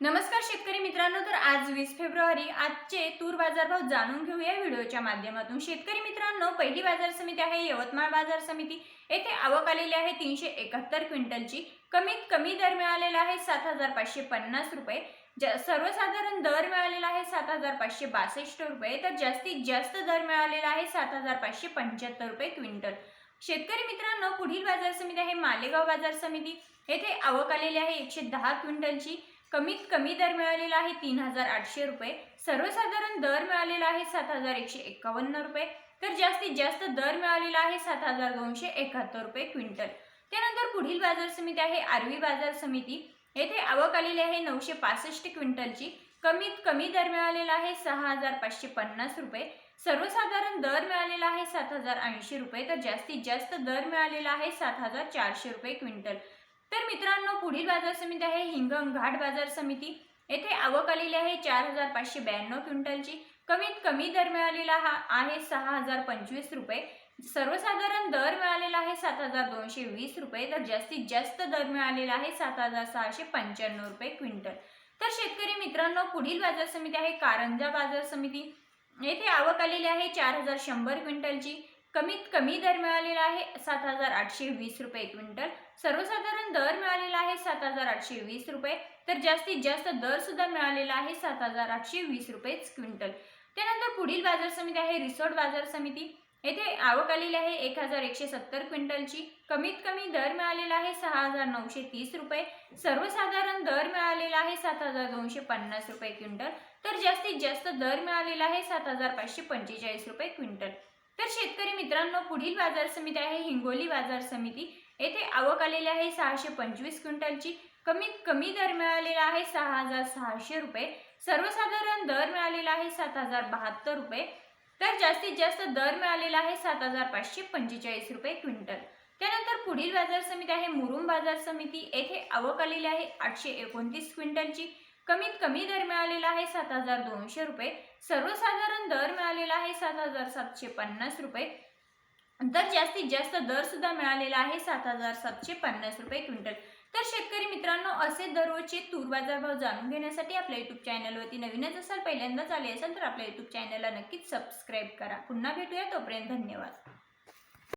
नमस्कार शेतकरी मित्रांनो तर आज वीस फेब्रुवारी आजचे तूर बाजारभाव जाणून घेऊया व्हिडिओच्या माध्यमातून. शेतकरी मित्रांनो पहिली बाजार समिती आहे यवतमाळ बाजार समिती. येथे आवक आलेली आहे तीनशे एकाहत्तर क्विंटलची. कमीत कमी दर मिळालेला आहे सात हजार पाचशे पन्नास रुपये. ज सर्वसाधारण दर मिळालेला आहे सात हजार पाचशे बासष्ट रुपये. तर जास्तीत जास्त दर मिळालेला आहे सात हजार पाचशे पंच्याहत्तर रुपये क्विंटल. शेतकरी मित्रांनो पुढील बाजार समिती आहे मालेगाव बाजार समिती. येथे आवक आलेली आहे एकशे दहा क्विंटलची. कमीत कमी दर मिळालेला आहे तीन हजार आठशे रुपये. सर्वसाधारण दर मिळालेला आहे सात हजार एकशे एकावन्न रुपये. तर जास्तीत जास्त दर मिळालेला आहे सात हजार दोनशे एकाहत्तर रुपये क्विंटल. त्यानंतर पुढील बाजार समिती आहे आरवी बाजार समिती. येथे आवक आलेली आहे नऊशे पासष्ट क्विंटलची. कमीत कमी दर मिळालेला आहे सहा हजार पाचशे पन्नास रुपये. सर्वसाधारण दर मिळालेला आहे सात हजार ऐंशी रुपये. तर जास्तीत जास्त दर मिळालेला आहे सात हजार चारशे रुपये क्विंटल. तर मित्रांनो पुढील बाजार समिती आहे हिंगम घाट बाजार समिती. येथे आवक आलेली आहे चार हजार पाचशे ब्याण्णव क्विंटलची. कमीत कमी दर मिळालेला हा आहे सहा हजार पंचवीस रुपये. सर्वसाधारण दर मिळालेला आहे सात हजार दोनशे वीस रुपये. तर जास्तीत जास्त दर मिळालेला आहे सात हजार सहाशे पंच्याण्णव रुपये क्विंटल. तर शेतकरी मित्रांनो पुढील बाजार समिती आहे कारंजा बाजार समिती. येथे आवक आलेली आहे चार हजार शंभर क्विंटलची. कमीत कमी दर मिळालेला आहे सात हजार आठशे वीस रुपये क्विंटल. सर्वसाधारण दर मिळालेला आहे सात हजार आठशे वीस रुपये. तर जास्तीत जास्त दर सुद्धा मिळालेला आहे सात हजार आठशे वीस रुपयेच क्विंटल. त्यानंतर पुढील बाजार समिती आहे रिसोर्ट बाजार समिती. येथे आवक आलेली आहे एक हजार एकशे सत्तर क्विंटलची. कमीत कमी दर मिळालेला आहे सहा हजार नऊशे तीस रुपये. सर्वसाधारण दर मिळालेला आहे सात हजार दोनशे पन्नास रुपये क्विंटल. तर जास्तीत जास्त दर मिळालेला आहे सात हजार पाचशे पंचेचाळीस रुपये क्विंटल. तर शेतकरी मित्रांनो पुढील बाजार समिती आहे हिंगोली बाजार समिती. येथे आवक आलेली आहे सहाशे पंचवीस क्विंटलची. कमीत कमी दर मिळालेला आहे सहा हजार सहाशे रुपये. सर्वसाधारण दर मिळालेला आहे सात हजार बहात्तर रुपये. तर जास्तीत जास्त दर मिळालेला आहे सात हजार पाचशे पंचेचाळीस रुपये क्विंटल. त्यानंतर पुढील बाजार समिती आहे मुरुम बाजार समिती. येथे आवक आलेली आहे आठशे एकोणतीस क्विंटलची. कमीत कमी दर मिळालेला आहे सात हजार दोनशे रुपये. सर्वसाधारण दर मिळालेला आहे सात हजार सातशे पन्नास रुपये. तर जास्तीत जास्त दर सुद्धा मिळालेला आहे सात हजार सातशे पन्नास रुपये क्विंटल. तर शेतकरी मित्रांनो असे दररोजचे तूर बाजार भाव जाणून घेण्यासाठी आपल्या युट्यूब चॅनलवरती नवीनच असाल पहिल्यांदाच आले असाल तर आपल्या युट्यूब चॅनलला नक्कीच सबस्क्राईब करा. पुन्हा भेटूया तोपर्यंत धन्यवाद.